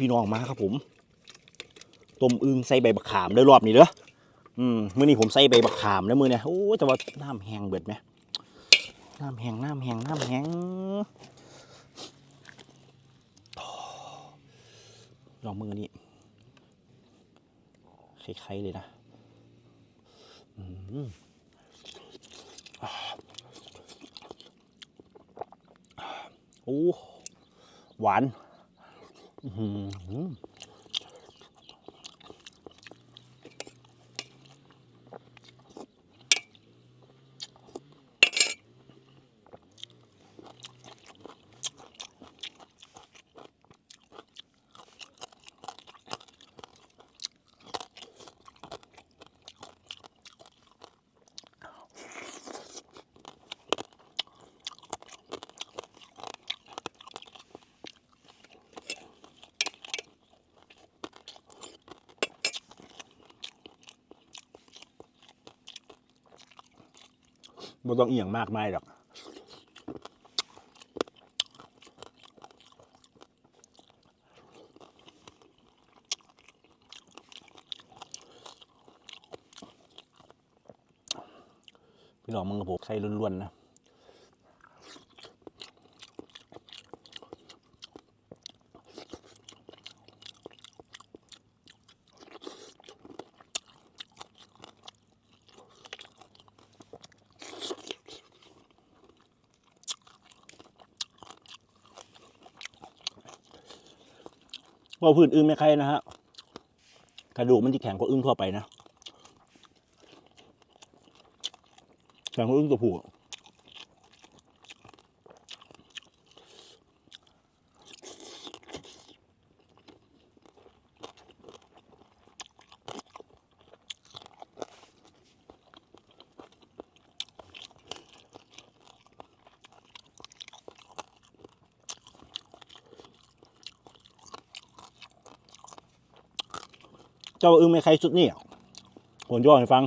พี่น้องมาครับผมต้มอึงใส่ใบบักขามได้รอบนี้เด้ออืมมื้อนี้ผมใส่ใบบักขามแล้วมือเนี่ยโอ้แต่ว่าน้ำแห้งเบิดไหมน้ำแห้งน้ำแห้งน้ำแห้งลองมือนี้คล้ายๆเลยนะอืมโอ้หวาน อื้ ไม่ต้องเอียงมากไม่หรอกพี่น้องมึงกับผมใส่ล้วนๆนะ ว่าพื้นอึ้งไม่ใครนะฮะกระดูกมันจะแข็งกว่าอึ้งทั่วไปนะแข็งกว่าอึ้งตัวผู้ เจ้าอึ้งไม่ใครสุดนี่ผมจะบอกให้ฟัง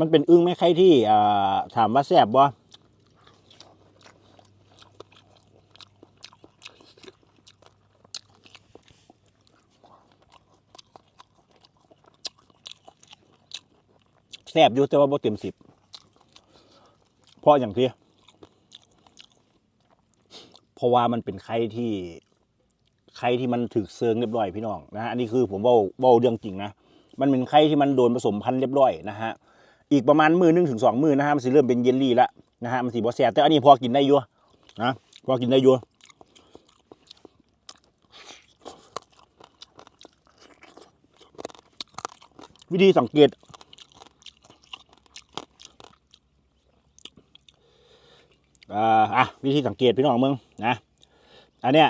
มันเป็นอึ้งไม่ใครที่าถามว่าแซ่บบ่แซ่บอยู่แต่ว่าบ่เต็มสิบเพราะอย่างที่ เพราะว่ามันเป็นไข่ที่ไข่ที่มันถึกเซิงเรียบร้อยพี่น้องนะฮะอันนี้คือผมว่าว่าเรื่องจริงนะมันเป็นไข่ที่มันโดนผสมพันธุ์เรียบร้อยนะฮะอีกประมาณมือหนึ่งถึงสองมือนะฮะมันสิเริ่มเป็นเยลลี่ล้วนะฮะมันสีบอแซ่บแต่อันนี้พอกินได้อยู่นะพอกินได้อยู่วิธีสังเกต อ่าอะวิธีสังเกตพี่น้องมึงนะอันเนี้ย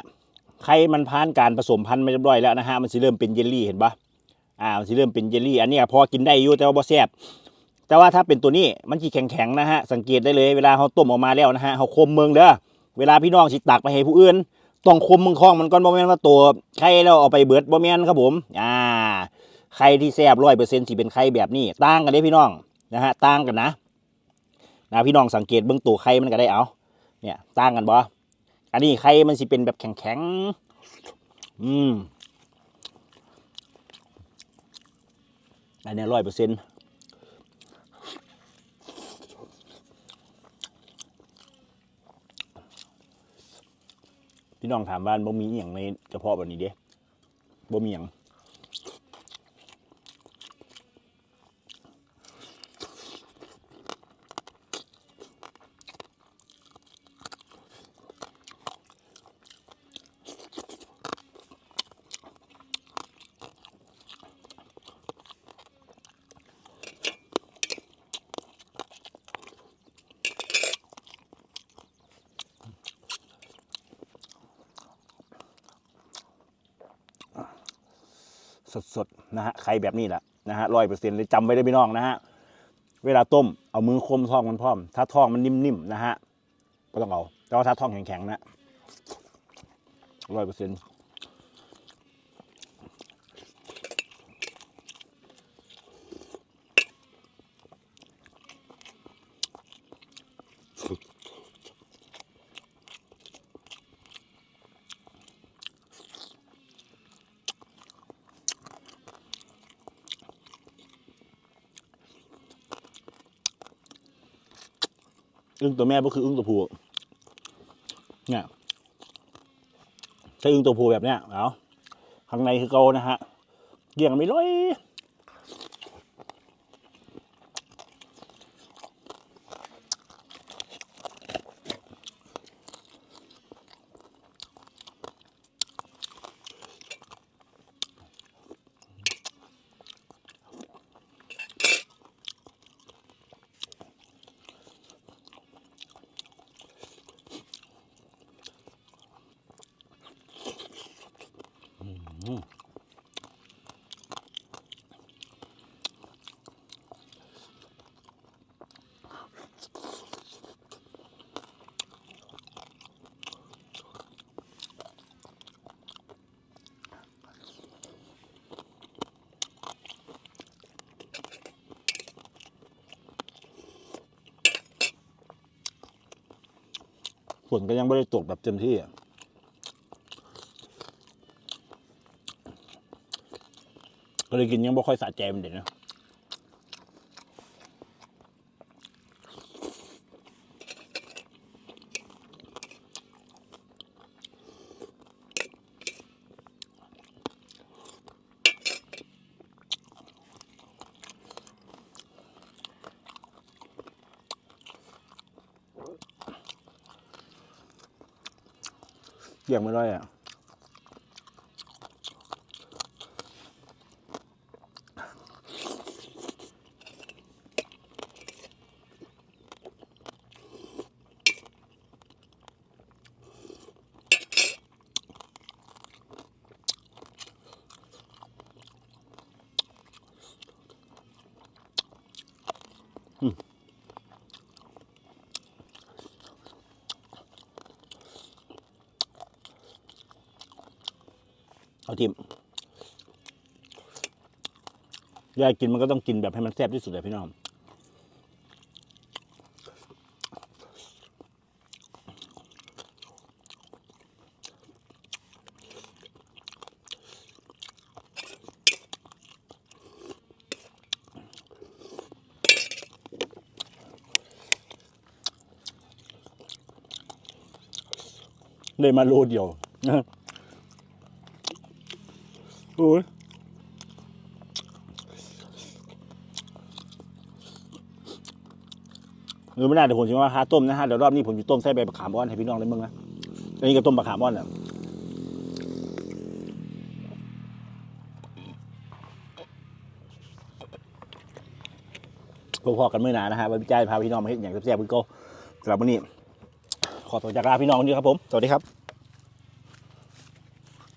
ไข่มันผ่านการผสมพันธุ์มาเรียบร้อยแล้วนะฮะมันสิเริ่มเป็นเยลลี่เห็นปะอ่ามันสิเริ่มเป็นเยลลี่อันเนี้ยพอกินได้อยู่แต่ว่าบ่แซ่บแต่ว่าถ้าเป็นตัวนี้มันจีแข็งๆนะฮะสังเกตได้เลยเวลาเขาต้มออกมาแล้วนะฮะเขาคมเมืองเด้อเวลาพี่น้องสิตักไปให้ผู้อื่นต้องคมมึงคล้องมันก่อนบ่แม่นว่าตัวไข่แล้วเอาไปเบิดบ่แม่นครับผมอ่าไข่ที่แซ่บร้อยเปอร์เซ็นต์สิเป็นไข่แบบนี้ต่างกันเด้พี่น้องนะฮะต่างกันนะนะพี่น้องสังเกตเบื้องตัวไข่มันก็ได้เอา เนี่ยต่างกันบ่อันนี้ไข่มันสิเป็นแบบแข็งๆอืมอันนี้ร้อยเปอร์เซ็นต์พี่น้องถามว่าบ่มีอย่างในกระเพาะแบบนี้เด้บ่มีอย่าง สดๆนะฮะไข่แบบนี้แหละนะฮะร้อยเปอร์เซ็นต์เลยจำไว้ได้พี่น้องนะฮะเวลาต้มเอามือคมท้องมันพร้อม ถ้าท้องมันนิ่มๆนะฮะก็ต้องเอาแต่ว่าถ้าท้องแข็งๆนะร้อยเปอร์เซ็นต์ อึ้งตัวแม่ก็คืออึ้งตัวผู้เนี่ยถ้าอึ้งตัวผู้แบบเนี้ยเอาข้างในคือเกานะฮะเกี่ยงไม่ร้อย ฝนก็ยังไม่ได้ตกแบบเต็มที่อะก็เลยกินยังไม่ค่อยสะใจมันเด็ดนะ เกี่ยงไม่ได้อะ เอาทิมยายกินมันก็ต้องกินแบบให้มันแซ่บที่สุดเลยพี่น้องเลยมาโลเดียว โอ้ยหรือไม่ได้เดี๋ยวผมจะมาหาต้มนะฮะเดี๋ยวรอบนี้ผมจะต้มใส่ใบมะขามอ่อนให้พี่น้องได้มึงนะอันนี้ก็ต้มมะขามอ่อนแหละพอๆกันมื่อนานะฮะไว้พี่จ้าพาพี่น้องมาเห็นอย่างแซ่บๆพี่โก้สำหรับวันนี้ ขอตัวจากลาพี่น้องนี่ครับผม สวัสดีครับ